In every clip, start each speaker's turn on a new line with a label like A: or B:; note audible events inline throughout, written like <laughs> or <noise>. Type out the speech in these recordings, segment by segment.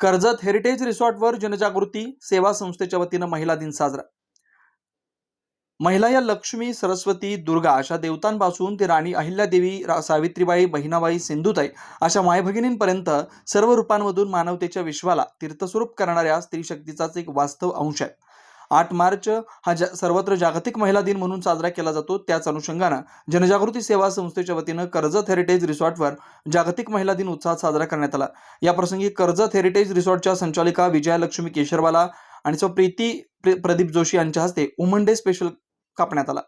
A: Karjat heritage रिसॉर्टवर जनजागृती सेवा संस्थेच्या वतीनं महिला दिन साजरा. महिला या लक्ष्मी सरस्वती दुर्गा अशा देवतांपासून ते राणी अहिल्यादेवी सावित्रीबाई बहिणाबाई सिंधुताई अशा मायभगिनींपर्यंत सर्व रूपांमधून मानवतेच्या विश्वाला तीर्थस्वरूप करणाऱ्या स्त्री शक्तीचाच एक वास्तव अंश आहे. आठ मार्च हा जा सर्वत्र जागतिक महिला दिन म्हणून साजरा केला जातो. त्याच अनुषंगानं जनजागृती सेवा संस्थेच्या वतीनं कर्जत हेरिटेज रिसॉर्टवर जागतिक महिला दिन उत्साहात साजरा करण्यात आला. या प्रसंगी कर्जत हेरिटेज रिसॉर्टच्या संचालिका विजयालक्ष्मी केशरवाला आणि सौ प्रीती प्रदीप जोशी यांच्या हस्ते वुमन डे स्पेशल कापण्यात आला.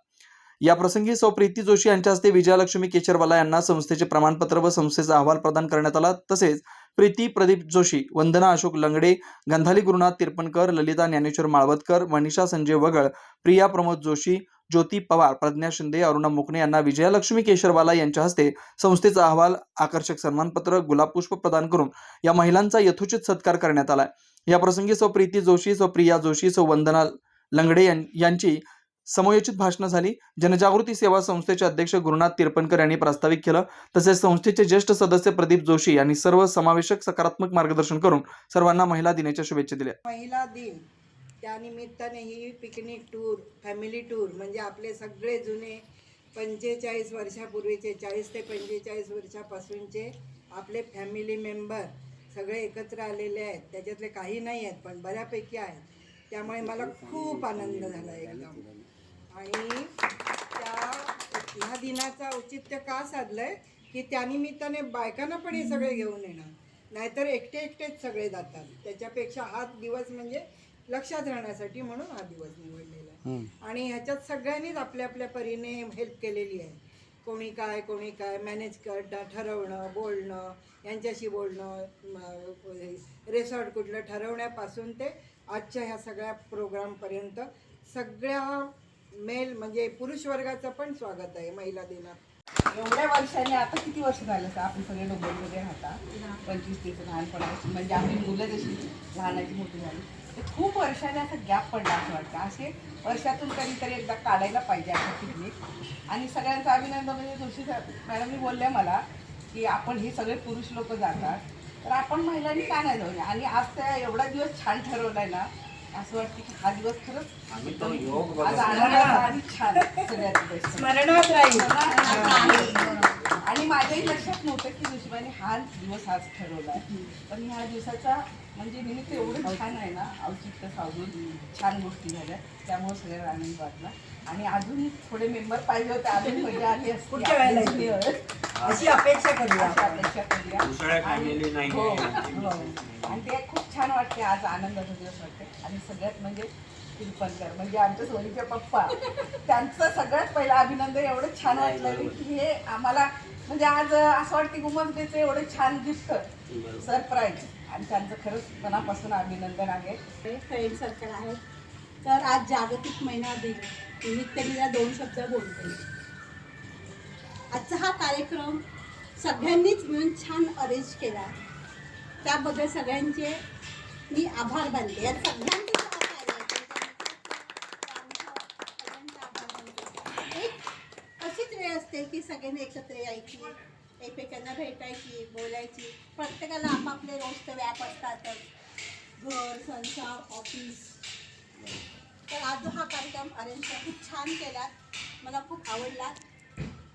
A: या प्रसंगी सौ प्रीती जोशी यांच्या हस्ते विजयालक्ष्मी केशरवाला यांना संस्थेचे प्रमाणपत्र व संस्थेचा अहवाल प्रदान करण्यात आला. तसेच प्रीती प्रदीप जोशी वंदना अशोक लंगडे गंधाली गुरुनाथ तिरपणकर ललिता ज्ञानेश्वर माळवतकर मनीषा संजय वगळ प्रिया प्रमोद जोशी ज्योती पवार प्रज्ञा शिंदे अरुणा मुकणे यांना विजयालक्ष्मी केशरवाला यांच्या हस्ते संस्थेचा अहवाल आकर्षक सन्मानपत्र गुलाबपुष्प प्रदान करून या महिलांचा यथोचित सत्कार करण्यात आला या प्रसंगी सौ प्रीती जोशी सौ प्रिया जोशी सौ वंदना लंगडे यांची समयोचित भाषणं झाली. जनजागृती सेवा संस्थेचे अध्यक्ष गुरुनाथ तिरपणकर यांनी प्रास्ताविक केलं. तसेच संस्थेचे ज्येष्ठ सदस्य प्रदीप जोशी यांनी सर्व समावेशक सकारात्मक मार्गदर्शन करून सर्वांना महिला दिनाच्या शुभेच्छा दिल्या.
B: महिला दिन त्यानिमित्ताने ही पिकनिक टूर फॅमिली टूर म्हणजे आपले सगळे जुने पंचेचाळीस वर्षापूर्वीचे चाळीस ते पंचेचाळीस वर्षापासूनचे आपले फॅमिली मेंबर सगळे एकत्र आलेले आहेत. त्याच्यातले काही नाही आहेत पण बऱ्यापैकी आहेत. त्यामुळे मला खूप आनंद झाला एकदम. आणि त्या ह्या दिनाचं औचित्य का साधलंय? की त्यानिमित्ताने बायकांना पण हे सगळे घेऊन येणार नाहीतर एकटे एकटेच सगळे जातात. त्याच्यापेक्षा हा दिवस म्हणजे लक्षात राहण्यासाठी म्हणून हा दिवस निवडलेला आहे. आणि ह्याच्यात सगळ्यांनीच आपल्या आपल्या परीने हेल्प केलेली आहे. कोणी काय कोणी काय मॅनेज करणं ठरवणं बोलणं यांच्याशी बोलणं रिसॉर्ट कुठलं ठरवण्यापासून ते आजच्या ह्या सगळ्या प्रोग्रामपर्यंत सगळ्या मेल म्हणजे पुरुष वर्गाचं पण स्वागत आहे महिला दिनात.
C: एवढ्या वर्षांनी आता किती वर्ष झालं असं आपण सगळे डोंबरमध्ये राहता? पंचवीस तीस लहानपणापासून म्हणजे आम्ही मुलं जशी लहानाची मोठी झाली ते खूप वर्षाने असं गॅप पडला असं वाटतं. असे वर्षातून कधीतरी एकदा काढायला पाहिजे असं पिकनिक आणि सगळ्यांचं अभिनंदन म्हणजे जोशी मॅडमनी बोलल्या मला की आपण हे सगळे पुरुष लोक जातात. तर आपण महिलांनी का नाही जाऊया आणि आज त्या एवढा दिवस छान ठरवलाय ना असं वाटतं की हा दिवस खरंच आज आनंदाचा आणि छान सगळ्यात best.
B: स्मरणात राहील.
C: आणि माझ्याही लक्षात नव्हतं की दुसऱ्याने हा दिवस आज ठरवला आहे. पण ह्या दिवसाचा म्हणजे निमित्त एवढं छान आहे ना औचित्य साधून छान गोष्टी झाल्या. त्यामुळे सगळ्यांना आनंद वाटला. आणि अजून थोडे मेंबर पाहिजे होते अजून मजा आली असती
B: पुढच्या वेळेला. अशी अपेक्षा करूया
C: अशी
B: आपण.
C: अपेक्षा करूया.
D: नाही
C: हो,
D: आहे.
C: हो. आणि ते खूप छान वाटते आज आनंदाचा दिवस वाटते आणि सगळ्यात म्हणजे तिरपणकर म्हणजे आमच्या सोनीचे पप्पा त्यांचं सगळ्यात पहिलं अभिनंदन एवढं छान वाटलं की हे आम्हाला म्हणजे आज असं वाटतं डेचं एवढं छान गिफ्ट सरप्राईज आणि त्यांचं खरंच मनापासून अभिनंदन आहे
E: फ्रेंड सर्कल आहेत तर आज जागतिक महिना दिन निमित्त मी या दोन शब्द बोलते. आजचा हा कार्यक्रम सगळ्यांनीच मिळून छान अरेंज केला. त्याबद्दल सगळ्यांचे मी आभार मानले या सगळ्यांचे एक अशीच वेळ असते की सगळ्यांनी एकत्र यायची एकमेकांना भेटायची बोलायची. प्रत्येकाला आपापले रोज तर व्याप असतातच. घर संसार ऑफिस तर आज जो हा कार्यक्रम अरेंज खूप छान केला मला खूप आवडला.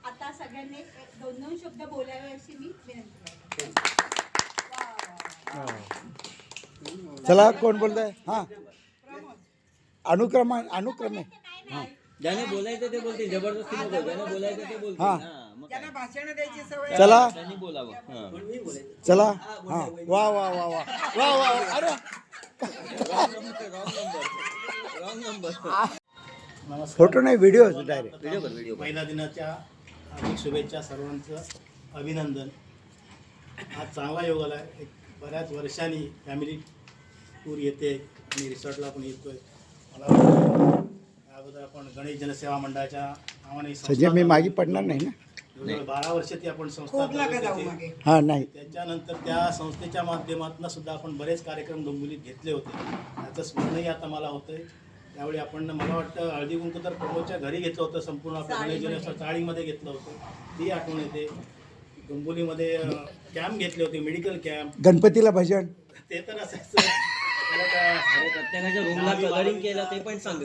E: आता सगळ्यांनी एक दोन दोन शब्द बोलावे अशी मी विनंती करते.
F: चला कोण बोलताय? हा. अनुक्रम अनुक्रम. आहे
G: ज्याने बोलायचं ते बोलते जबरदस्ती नको ज्याने बोलायचं ते बोलते
F: हा.
G: मग
B: भाषण द्यायची सवय
F: चला.
G: त्यांनी बोलावं. हा.
F: चला. हा वा वा वा वा वा. वा वा. अरे. फोटो नाही व्हिडिओ डायरेक्ट
G: कर.
D: महिला दिनाच्या हार्दिक शुभेच्छा सर्वांचं अभिनंदन. आज चांगला योग आला आहे एक बऱ्याच वर्षांनी फॅमिली टूर येते आणि रिसॉर्टला पण येतोय. मला वाटतं अगोदर आपण गणेश जनसेवा मंडळाच्या नावाने संस्था
F: मी मागे. पडणार नाही ना?
D: जवळजवळ बारा वर्ष ती आपण संस्था
B: खूप नका
D: चालवत
B: जाऊ
D: होती.
B: मागे?
F: हा नाही.
D: त्याच्यानंतर त्या संस्थेच्या माध्यमातून सुद्धा आपण बरेच कार्यक्रम डोंबिवलीत घेतले होते. त्याचं स्मरणही आता मला होतंय. त्यावेळी आपण मला वाटतं हळदी कुंकू तर प्रमोदच्या घरी घेतलं होतं संपूर्ण आपल्या चाळीमध्ये. घेतलं होतं. ती आठवण येते. डोंबिवलीमध्ये कॅम्प घेतले होते मेडिकल कॅम्प
F: गणपतीला भजन.
D: ते तर असायचं. <laughs>
G: प्रत्येकाच्या रूमला कलरिंग केलं ते पण सांग